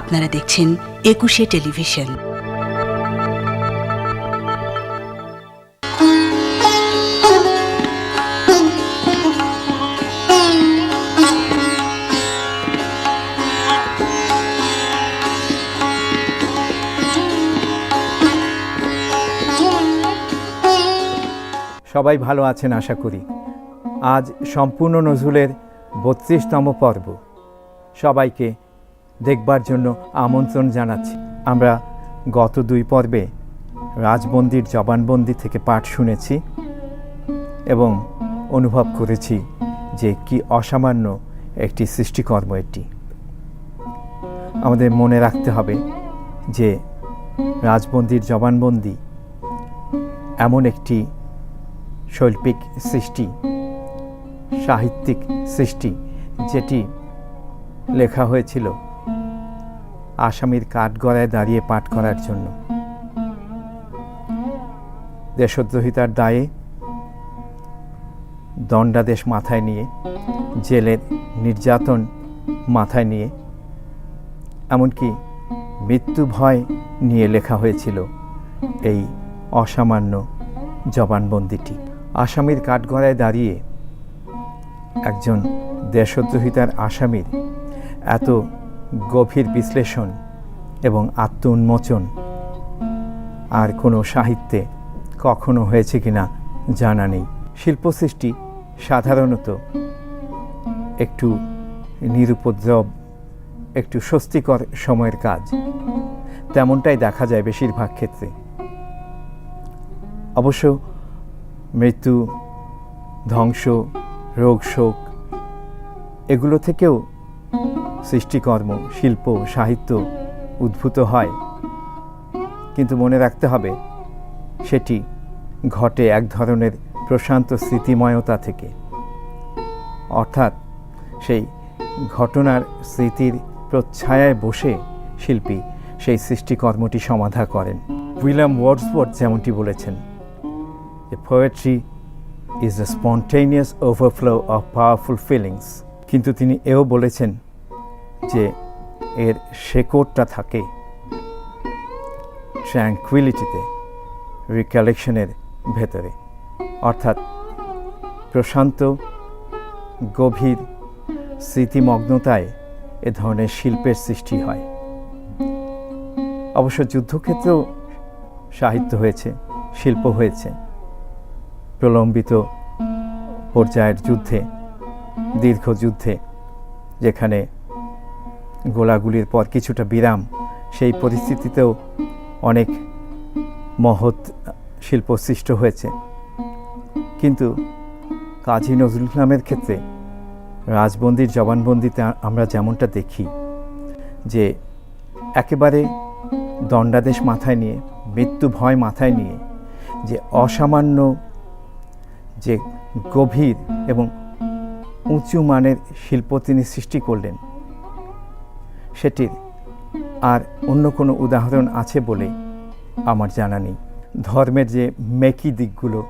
আপনারা দেখছেন একুশে টেলিভিশন। সবাই ভালো আছেন, আশা করি। আজ সম্পূর্ণ নজরুলের বত্রিশতম পর্ব। সবাইকে দেখবার জন্য আমন্ত্রণ জানাচ্ছি। আমরা গত দুই পর্বে রাজবন্দির জবানবন্দি থেকে পাঠ শুনেছি এবং অনুভব করেছি যে কি অসামান্য একটি সৃষ্টিকর্ম এটি। আমাদের মনে রাখতে হবে যে রাজবন্দির জবানবন্দি এমন একটি শৈল্পিক সৃষ্টি, সাহিত্যিক সৃষ্টি, যেটি লেখা হয়েছিল আসামির কাঠগড়ায় দাঁড়িয়ে পাঠ করার জন্য। দেশদ্রোহিতার দায়ে দণ্ডাদেশ মাথায় নিয়ে, জেলের নির্যাতন মাথায় নিয়ে, এমনকি মৃত্যু ভয় নিয়ে লেখা হয়েছিল এই অসামান্য জবানবন্দিটি। আসামির কাঠগড়ায় দাঁড়িয়ে একজন দেশদ্রোহিতার আসামির এত গভীর বিশ্লেষণ এবং আত্ম উন্মোচন আর কোনো সাহিত্যে কখনো হয়েছে কিনা জানা নেই। শিল্পসৃষ্টি সাধারণত একটু নিরুপদ্রব, একটু স্বস্তিকর সময়ের কাজ। তেমনটাই দেখা যায় বেশিরভাগ ক্ষেত্রে। অবশ্য মৃত্যু, ধ্বংস, রোগ শোক, এগুলো থেকেও সৃষ্টিকর্ম, শিল্প, সাহিত্য উদ্ভূত হয়। কিন্তু মনে রাখতে হবে, সেটি ঘটে এক ধরনের প্রশান্ত স্মৃতিময়তা থেকে। অর্থাৎ সেই ঘটনার স্মৃতির প্রচ্ছায়ায় বসে শিল্পী সেই সৃষ্টিকর্মটি সমাধা করেন। উইলিয়াম ওয়ার্ডসওয়ার্থ যেমনটি বলেছেন যে poetry is the spontaneous overflow of powerful feelings কিন্তু তিনি এও বলেছেন যে এর শেকড়টা থাকে ট্র্যাঙ্কুইলিটিতে রিকালেকশনের ভেতরে। অর্থাৎ প্রশান্ত, গভীর, স্মৃতিমগ্নতায় এ ধরনের শিল্পের সৃষ্টি হয়। অবশ্য যুদ্ধক্ষেত্রেও সাহিত্য হয়েছে, শিল্প হয়েছে। প্রলম্বিত পর্যায়ের যুদ্ধে দীর্ঘ যুদ্ধে যেখানে গোলাগুলির পর কিছুটা বিরাম, সেই পরিস্থিতিতেও অনেক মহৎ শিল্প সৃষ্ট হয়েছে। কিন্তু কাজী নজরুল ইসলামের ক্ষেত্রে রাজবন্দির জবানবন্দিতে আমরা যেমনটা দেখি, যে একেবারে দণ্ডাদেশ মাথায় নিয়ে, মৃত্যু ভয় মাথায় নিয়ে, যে অসামান্য, যে গভীর এবং উঁচু মানের শিল্প তিনি সৃষ্টি করলেন সেটির আর অন্য কোনো উদাহরণ আছে বলে আমার জানা নেই। ধর্মের যে মেকি দিকগুলো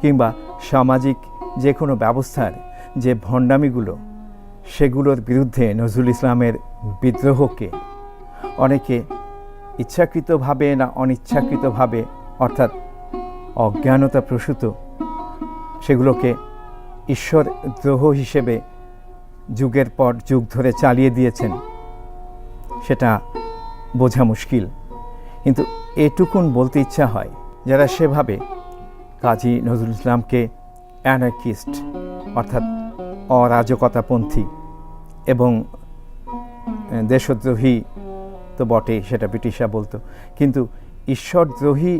কিংবা সামাজিক যে কোনো ব্যবস্থার যে ভণ্ডামিগুলো, সেগুলোর বিরুদ্ধে নজরুল ইসলামের বিদ্রোহকে অনেকে ইচ্ছাকৃতভাবে না অনিচ্ছাকৃতভাবে, অর্থাৎ অজ্ঞানতা প্রসূত সেগুলোকে ঈশ্বর দ্রোহ হিসেবে যুগের পর যুগ ধরে চালিয়ে দিয়েছেন। সেটা বোঝা মুশকিল। কিন্তু এটুকুন বলতে ইচ্ছা হয়, যারা সেভাবে কাজী নজরুল ইসলামকে অ্যানার্কিস্ট অর্থাৎ অরাজকতাপন্থী এবং দেশদ্রোহী তো বটে সেটা ব্রিটিশরা বলতো। কিন্তু ঈশ্বরদ্রোহী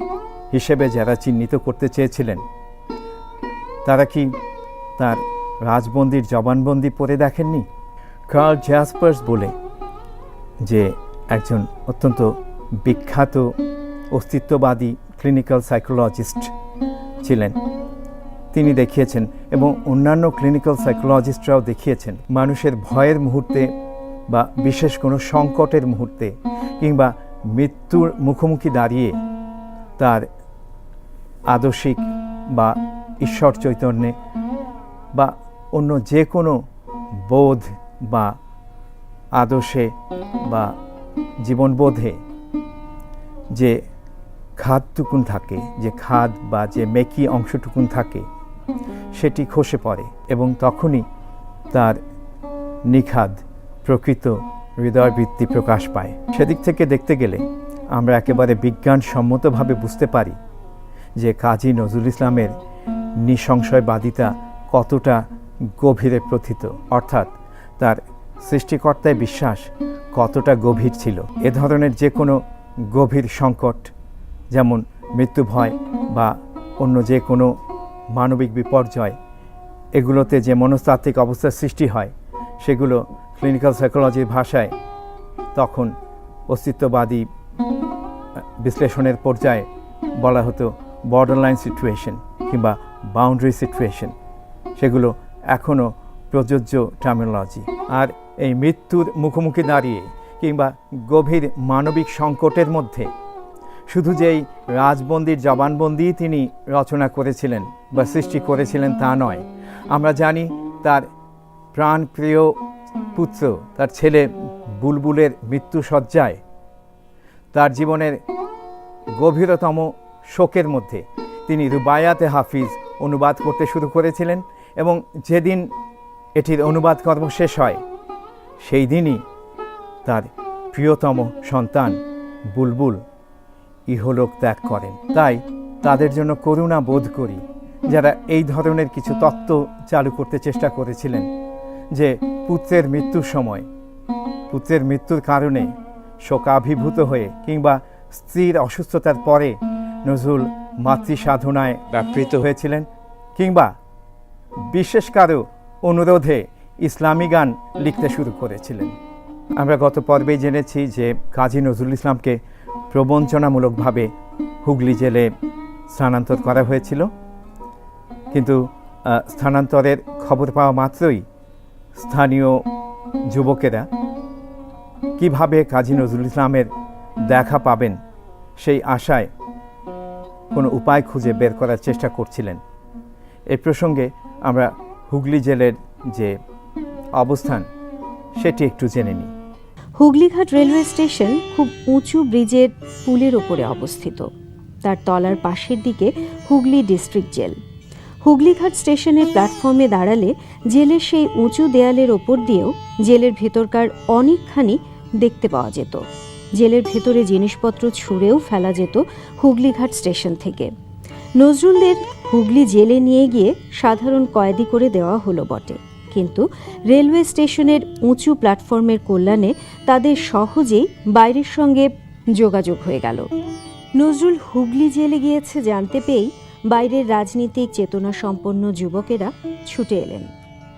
হিসেবে যারা চিহ্নিত করতে চেয়েছিলেন, তারা কি তার রাজবন্দির জবানবন্দি পড়ে দেখেননি? কার্ল জ্যাসপার্স বলে যে একজন অত্যন্ত বিখ্যাত অস্তিত্ববাদী ক্লিনিক্যাল সাইকোলজিস্ট ছিলেন। তিনি দেখিয়েছেন এবং অন্যান্য ক্লিনিক্যাল সাইকোলজিস্টরাও দেখিয়েছেন মানুষের ভয়ের মুহূর্তে বা বিশেষ কোনো সংকটের মুহূর্তে কিংবা মৃত্যুর মুখোমুখি দাঁড়িয়ে তার আদর্শিক বা ঈশ্বর চৈতন্যে বা অন্য যে কোনো বোধ বা আদর্শে বা জীবনবোধে যে খাদটুকুন থাকে, যে খাদ বা যে মেকি অংশটুকুন থাকে, সেটি খসে পড়ে এবং তখনই তার নিখাদ প্রকৃত হৃদয়বৃত্তি প্রকাশ পায়। সেদিক থেকে দেখতে গেলে আমরা একেবারে বিজ্ঞানসম্মতভাবে বুঝতে পারি যে কাজী নজরুল ইসলামের নিঃসংশয়বাদিতা কতটা গভীরে প্রথিত, অর্থাৎ তার সৃষ্টিকর্তায় বিশ্বাস কতটা গভীর ছিল? এ ধরনের যে কোনো গভীর সংকট, যেমন মৃত্যু ভয় বা অন্য যে কোনো মানবিক বিপর্যয়, এগুলোতে যে মনস্তাত্ত্বিক অবস্থার সৃষ্টি হয়, সেগুলো ক্লিনিক্যাল সাইকোলজির ভাষায় তখন অস্তিত্ববাদী বিশ্লেষণের পর্যায়ে বলা হতো বর্ডারলাইন সিচুয়েশন কিংবা বাউন্ডারি সিচুয়েশন সেগুলো এখনও প্রযোজ্য টার্মিনোলজি আর এই মৃত্যুর মুখোমুখি দাঁড়িয়ে কিংবা গভীর মানবিক সংকটের মধ্যে। শুধু যেই রাজবন্দির জবানবন্দি তিনি রচনা করেছিলেন বা সৃষ্টি করেছিলেন তা নয়। আমরা জানি তার প্রাণপ্রিয় পুত্র, তার ছেলে বুলবুলের মৃত্যু সজ্জায় তার জীবনের গভীরতম শোকের মধ্যে তিনি রুবায়াতে হাফিজ অনুবাদ করতে শুরু করেছিলেন এবং যেদিন এটির অনুবাদ কর্ম শেষ হয় সেই দিনই তার প্রিয়তম সন্তান বুলবুল ইহলোক ত্যাগ করেন। তাই তাদের জন্য করুণা বোধ করি যারা এই ধরনের কিছু তত্ত্ব চালু করতে চেষ্টা করেছিলেন যে পুত্রের মৃত্যুর সময়, পুত্রের মৃত্যুর কারণে শোকাভিভূত হয়ে কিংবা স্ত্রীর অসুস্থতার পরে নজরুল মাতৃ সাধনায় ব্যাপৃত হয়েছিলেন কিংবা বিশেষ কারও অনুরোধে ইসলামী গান লিখতে শুরু করেছিলেন। আমরা গত পর্বেই জেনেছি যে কাজী নজরুল ইসলামকে প্রবঞ্চনামূলকভাবে হুগলি জেলে স্থানান্তর করা হয়েছিল। কিন্তু স্থানান্তরের খবর পাওয়া মাত্রই স্থানীয় যুবকেরা কীভাবে কাজী নজরুল ইসলামের দেখা পাবেন সেই আশায় কোনো উপায় খুঁজে বের করার চেষ্টা করছিলেন। এই প্রসঙ্গে আমরা হুগলি জেলের যে অবস্থান, সেটি একটু জেনে নিই। হুগলিঘাট রেলওয়ে স্টেশন খুব উঁচু ব্রিজের পুলের ওপরে অবস্থিত। তার তলার পাশের দিকে হুগলি ডিস্ট্রিক্ট জেল। হুগলিঘাট স্টেশনের প্ল্যাটফর্মে দাঁড়ালে জেলের সেই উঁচু দেয়ালের ওপর দিয়েও জেলের ভেতরকার অনেকখানি দেখতে পাওয়া যেত। জেলের ভেতরে জিনিসপত্র ছুঁড়েও ফেলা যেত হুগলিঘাট স্টেশন থেকে। নজরুলদের হুগলি জেলে নিয়ে গিয়ে সাধারণ কয়েদি করে দেওয়া হলো বটে। কিন্তু রেলওয়ে স্টেশনের উঁচু প্ল্যাটফর্মের কল্যাণে তাদের সহজেই বাইরের সঙ্গে যোগাযোগ হয়ে গেল। নজরুল হুগলি জেলে গিয়েছে জানতে পেয়েই বাইরের রাজনীতিক চেতনা সম্পন্ন যুবকেরা ছুটে এলেন।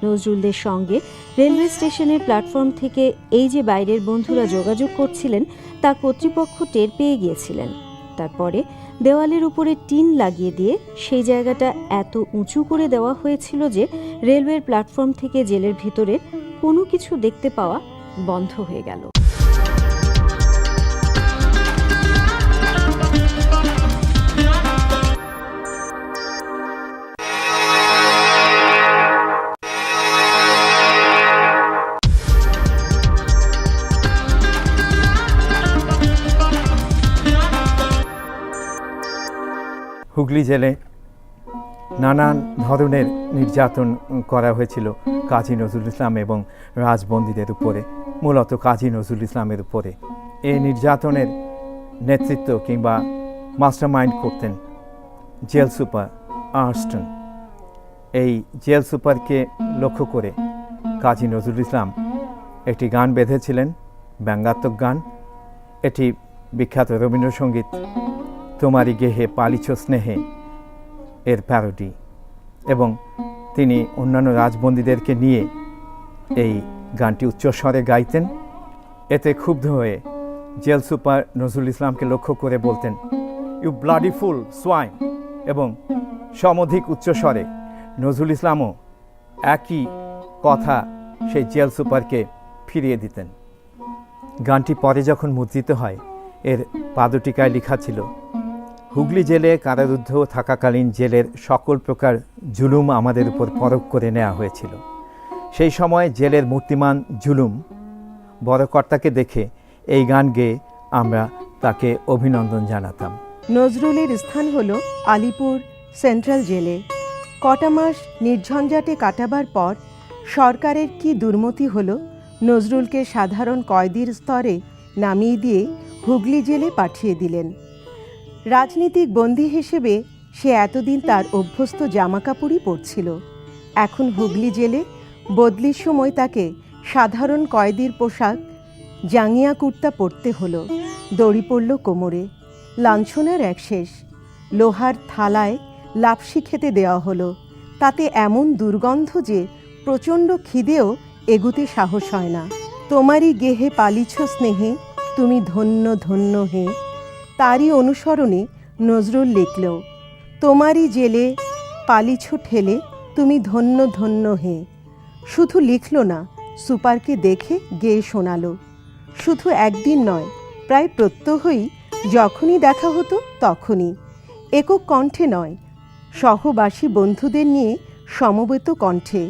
নজরুলদের সঙ্গে রেলওয়ে স্টেশনের প্ল্যাটফর্ম থেকে এই যে বাইরের বন্ধুরা যোগাযোগ করছিলেন, তা কর্তৃপক্ষ টের পেয়ে গিয়েছিলেন। তারপরে দেওয়ালের উপরে টিন লাগিয়ে দিয়ে সেই জায়গাটা এত উঁচু করে দেওয়া হয়েছিল যে রেলওয়ের প্ল্যাটফর্ম থেকে জেলের ভিতরে কোনো কিছু দেখতে পাওয়া বন্ধ হয়ে গেল। হুগলি জেলে নানান ধরনের নির্যাতন করা হয়েছিল কাজী নজরুল ইসলাম এবং রাজবন্দীদের উপরে, মূলত কাজী নজরুল ইসলামের উপরে। এই নির্যাতনের নেতৃত্ব কিংবা মাস্টার মাইন্ড করতেন জেল সুপার আর্স্টন। এই জেল সুপারকে লক্ষ্য করে কাজী নজরুল ইসলাম একটি গান বেঁধেছিলেন, ব্যঙ্গাত্মক গান। এটি বিখ্যাত রবীন্দ্রসঙ্গীত। তোমারি গেহে পালিছ স্নেহে এর প্যারোডি এবং তিনি অন্যান্য রাজবন্দীদেরকে নিয়ে এই গানটি উচ্চস্বরে গাইতেন। এতে ক্ষুব্ধ হয়ে জেল সুপার নজরুল ইসলামকে লক্ষ্য করে বলতেন ইউ ব্লাডি ফুল সোয়াইন এবং সমধিক উচ্চস্বরে নজরুল ইসলামও একই কথা সেই জেল সুপারকে ফিরিয়ে দিতেন। গানটি পরে যখন মুদ্রিত হয়, এর পাদটিকায় লেখা ছিল হুগলি জেলে কারারুদ্ধ থাকাকালীন জেলের সকল প্রকার জুলুম আমাদের উপর পরখ করে নেওয়া হয়েছিল। সেই সময় জেলের মূর্তিমান জুলুম বড় কর্তাকে দেখে এই গান গেয়ে আমরা তাকে অভিনন্দন জানাতাম। নজরুলের স্থান হল আলিপুর সেন্ট্রাল জেলে। কটা মাস নির্ঝঞ্ঝাটে কাটাবার পর সরকারের কি দুর্মতি হল নজরুলকে সাধারণ কয়েদির স্তরে নামিয়ে দিয়ে হুগলি জেলে পাঠিয়ে দিলেন। রাজনীতিক বন্দী হিসেবে সে এতদিন তার অভ্যস্ত জামাকাপড়ই পরছিল। এখন হুগলি জেলে বদলির সময় তাকে সাধারণ কয়েদির পোশাক, জাঙ্গিয়া কুর্তা পরতে হলো। দড়ি পড়ল কোমরে। লাঞ্ছনার এক শেষ। লোহার থালায় লাপসি খেতে দেওয়া হলো। তাতে এমন দুর্গন্ধ যে প্রচণ্ড খিদেও এগুতে সাহস হয় না। তোমারই গেহে পালিছ স্নেহে, তুমি ধন্য ধন্য হে। তারই অনুসরণে নজরুল লিখল, তোমারই জেলে পালিছ ঠেলে তুমি ধন্য ধন্য হে। শুধু লিখল না, সুপারকে দেখে গেয়ে শোনালো, শুধু একদিন নয়, প্রায় প্রত্যহই যখনই দেখা হতো তখনই। একক কণ্ঠে নয়, সহবাসী বন্ধুদের নিয়ে সমবেত কণ্ঠে।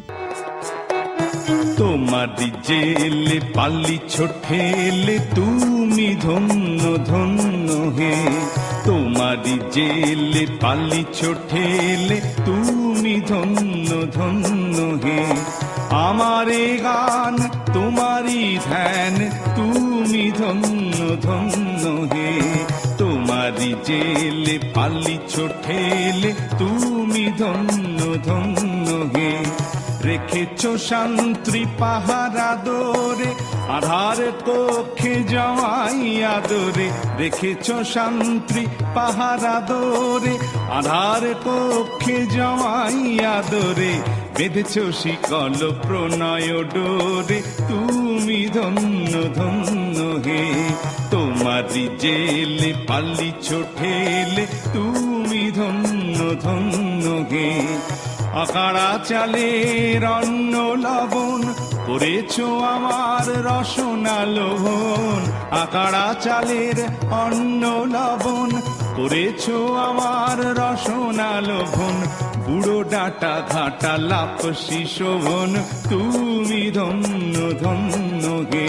তোমারি জেলে পালিছ ঠেলে তুমি ধন্য ধন্য হে। তোমারি জেলে পালিছ ঠেলে তুমি ধন্য ধন্য হে। আমারে গান, তোমারি ধ্যান, তুমি ধন্য ধন্য হে। তোমারি জেলে পালিছ ঠেলে তুমি ধন্য ধন্য রেখেছ শান্তি পাহারা দোরে, আধার কক্ষে জমাই আদরে। রেখেছ শান্তি পাহারা দোরে, আধার কক্ষে জমাই আদরে। বেঁধেছ শিকল প্রণয় ডোরে, তুমি ধন্য ধন্য হে। তোমারি জেলে পালিছ ঠেলে, তুমি ধন্য ধন্য হে। আকাড়া চালের অন্ন লবণ করেছ আমার রসনা লোভন। আকাড়া চালের অন্ন লবণ করেছ আমার রসনা লোভন। বুড়ো ডাটা ঘাটা লাপসি শোভন তুমি ধন্য ধন্য গে।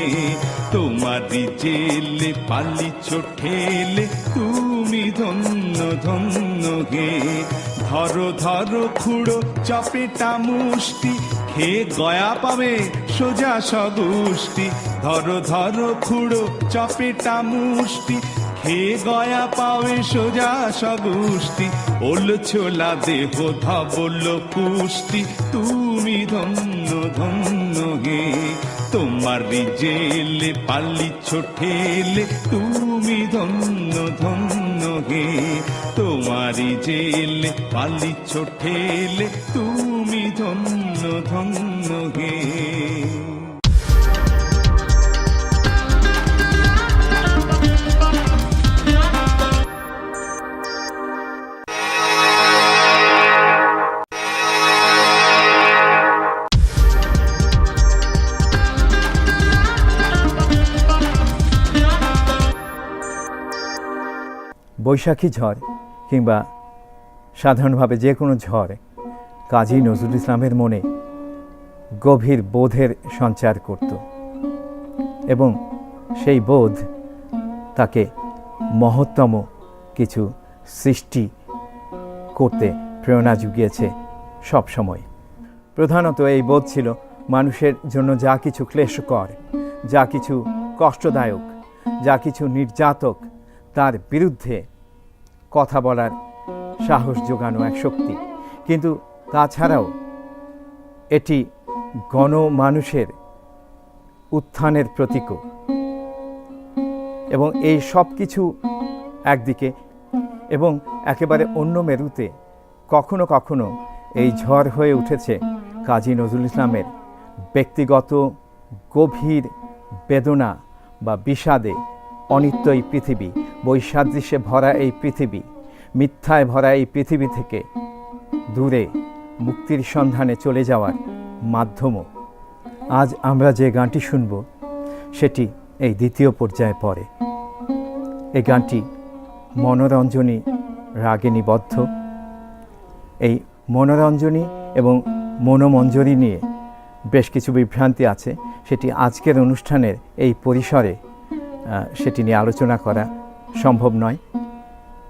তোমারি জেলে পালিছ ঠেলে, তুমি ধন্য ধন্য গে। ধরো ধরো খুঁড়ো, চপেটা মুষ্টি। খেয়ে গয়া পাবে সোজা সগুষ্টি ধরো ধরো খুঁড়ো, চপেটা মুষ্টি। খেয়ে গয়া পাবে সোজা সগুষ্টি ওল ছোলা দেহ ধবল পুষ্টি। তুমি ধন্য ধন্য গে তোমার জেলে পালিছ ঠেলে। তুমি ধন্য ধন্য গে তোমারি জেলে পালি ঠেলে তুমি ধন্য ধন্য গে। বৈশাখী ঝড় কিংবা সাধারণভাবে যে কোনো ঝড় কাজী নজরুল ইসলামের মনে গভীর বোধের সঞ্চার করত এবং সেই বোধ তাকে মহত্তম কিছু সৃষ্টি করতে প্রেরণা জুগিয়েছে সব সময় প্রধানত এই বোধ ছিল মানুষের জন্য যা কিছু ক্লেশকর, যা কিছু কষ্টদায়ক, যা কিছু নির্যাতক তার বিরুদ্ধে কথা বলার সাহস যোগানো এক শক্তি। কিন্তু তাছাড়াও এটি গণমানুষের উত্থানের প্রতীকও। এবং এই সব কিছু একদিকে এবং একেবারে অন্য মেরুতে কখনো কখনো এই ঝড় হয়ে উঠেছে কাজী নজরুল ইসলামের ব্যক্তিগত গভীর বেদনা বা বিষাদে অনিত্য এই পৃথিবী বৈসাদৃশ্যে ভরা এই পৃথিবী, মিথ্যায় ভরা এই পৃথিবী থেকে দূরে, মুক্তির সন্ধানে চলে যাওয়ার মাধ্যমও। আজ আমরা যে গানটি শুনব, সেটি এই দ্বিতীয় পর্যায়ে পড়ে। এই গানটি মনোরঞ্জনী রাগে নিবদ্ধ এই মনোরঞ্জনী এবং মনোমঞ্জরি নিয়ে বেশ কিছু বিভ্রান্তি আছে, সেটি আজকের অনুষ্ঠানের এই পরিসরে সেটি নিয়ে আলোচনা করা সম্ভব নয়।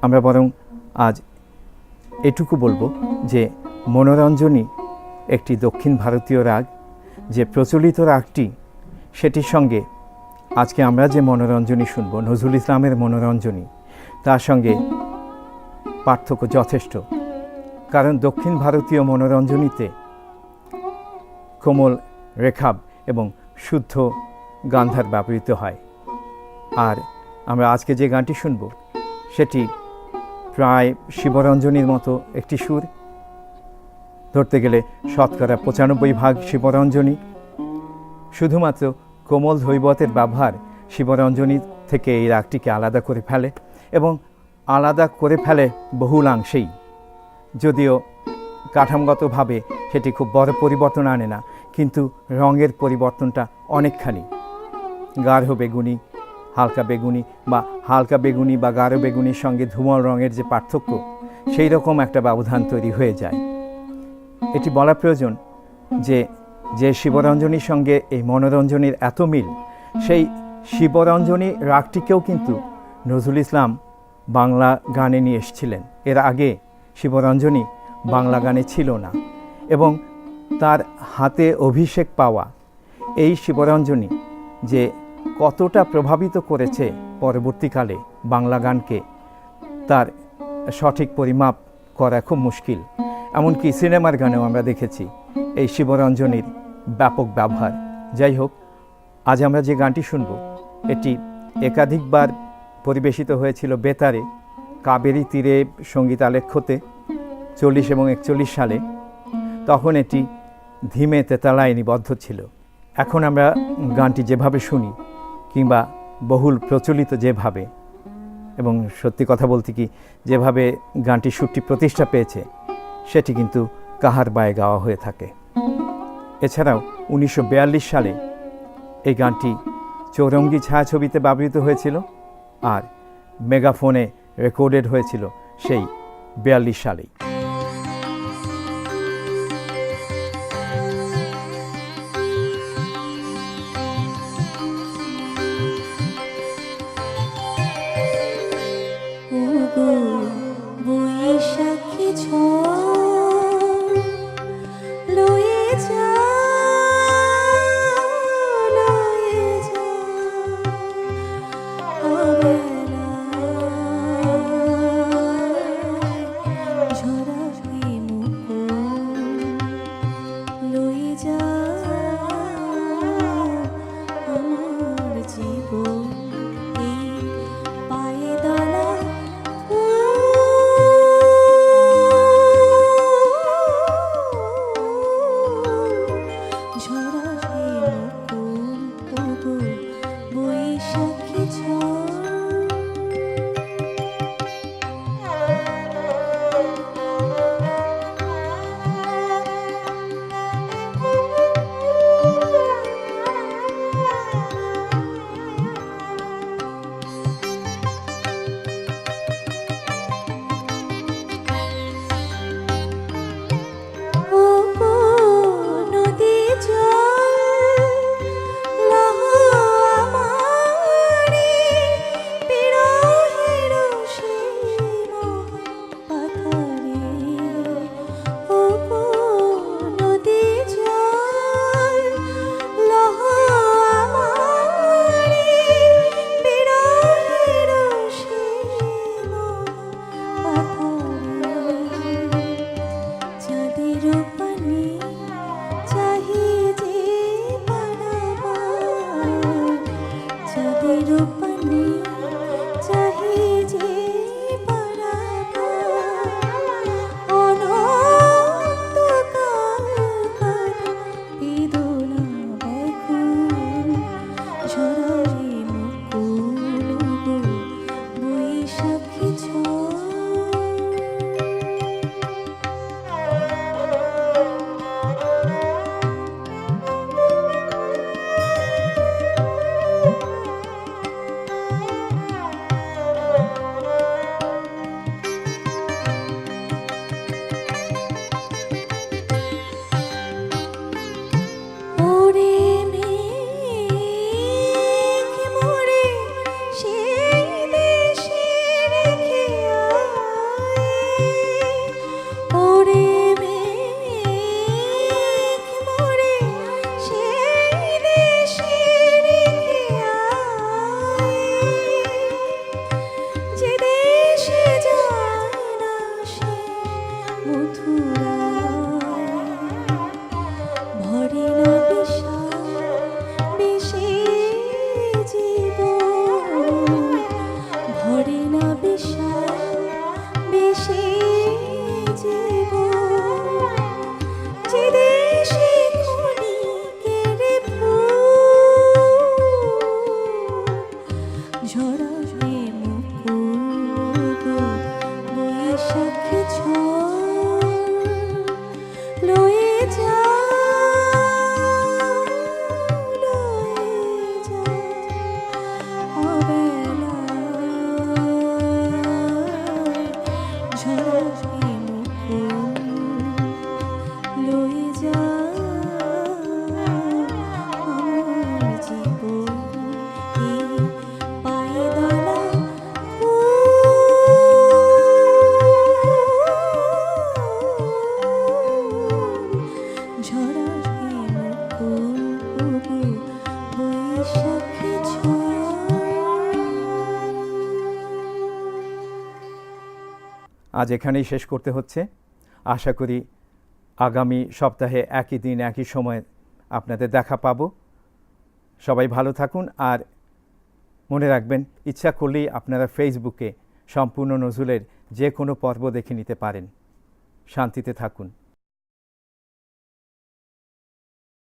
আমরা বরং আজ এটুকু বলব যে মনোরঞ্জনী একটি দক্ষিণ ভারতীয় রাগ। যে প্রচলিত রাগটি, সেটির সঙ্গে আজকে আমরা যে মনোরঞ্জনী শুনব, নজরুল ইসলামের মনোরঞ্জনী তার সঙ্গে পার্থক্য যথেষ্ট। কারণ দক্ষিণ ভারতীয় মনোরঞ্জনীতে কোমল, রেখাব এবং শুদ্ধ গান্ধার ব্যবহৃত হয়। আর আমরা আজকে যে গানটি শুনব, সেটি প্রায় শিবরঞ্জনীর মতো একটি সুর। ধরতে গেলে শতকরা পঁচানব্বই ভাগ শিবরঞ্জনী। শুধুমাত্র কোমল ধৈবতের ব্যবহার শিবরঞ্জনী থেকে এই রাগটিকে আলাদা করে ফেলে এবং আলাদা করে ফেলে বহুলাংশেই। যদিও কাঠামোগতভাবে সেটি খুব বড় পরিবর্তন আনে না, কিন্তু রঙের পরিবর্তনটা অনেকখানি। গাঢ় বেগুনি হালকা বেগুনি বা হালকা বেগুনি বা গাঢ় বেগুনির সঙ্গে ধুমল রঙের যে পার্থক্য, সেই রকম একটা ব্যবধান তৈরি হয়ে যায়। এটি বলা প্রয়োজন যে যে শিবরঞ্জনীর সঙ্গে এই মনোরঞ্জনীর এত মিল, সেই শিবরঞ্জনী রাগটিকেও কিন্তু নজরুল ইসলাম বাংলা গানে নিয়ে এসেছিলেন। এর আগে শিবরঞ্জনী বাংলা গানে ছিল না এবং তার হাতে অভিষেক পাওয়া এই শিবরঞ্জনী যে কতটা প্রভাবিত করেছে পরবর্তীকালে বাংলা গানকে? তার সঠিক পরিমাপ করা খুব মুশকিল। এমনকি সিনেমার গানেও আমরা দেখেছি এই শিবরঞ্জনীর ব্যাপক ব্যবহার। যাই হোক, আজ আমরা যে গানটি শুনব, এটি একাধিকবার পরিবেশিত হয়েছিল বেতারে, কাবেরী তীরে সংগীত আলেখ্যতে, চল্লিশ এবং একচল্লিশ সালে। তখন এটি ধীমে তেতালায় নিবদ্ধ ছিল। এখন আমরা গানটি যেভাবে শুনি কিংবা বহুল প্রচলিত যেভাবে, এবং সত্যি কথা বলতে কি, যেভাবে গানটি সুরটি প্রতিষ্ঠা পেয়েছে, সেটি কিন্তু কাহার বায়ে গাওয়া হয়ে থাকে। এছাড়াও উনিশশো বিয়াল্লিশ সালে এই গানটি চৌরঙ্গি ছায়াছবিতে ব্যবহৃত হয়েছিল আর মেগাফোনে রেকর্ডেড হয়েছিল সেই বিয়াল্লিশ সালেই। না বিশ্বাস বেশি আজ এখানেই শেষ করতে হচ্ছে। আশা করি আগামী সপ্তাহে একই দিন, একই সময় আপনাদের দেখা পাবো। সবাই ভালো থাকুন আর মনে রাখবেন, ইচ্ছা করলেই আপনারা ফেসবুকে সম্পূর্ণ নজরুলের যে কোনো পর্ব দেখে নিতে পারেন। শান্তিতে থাকুন।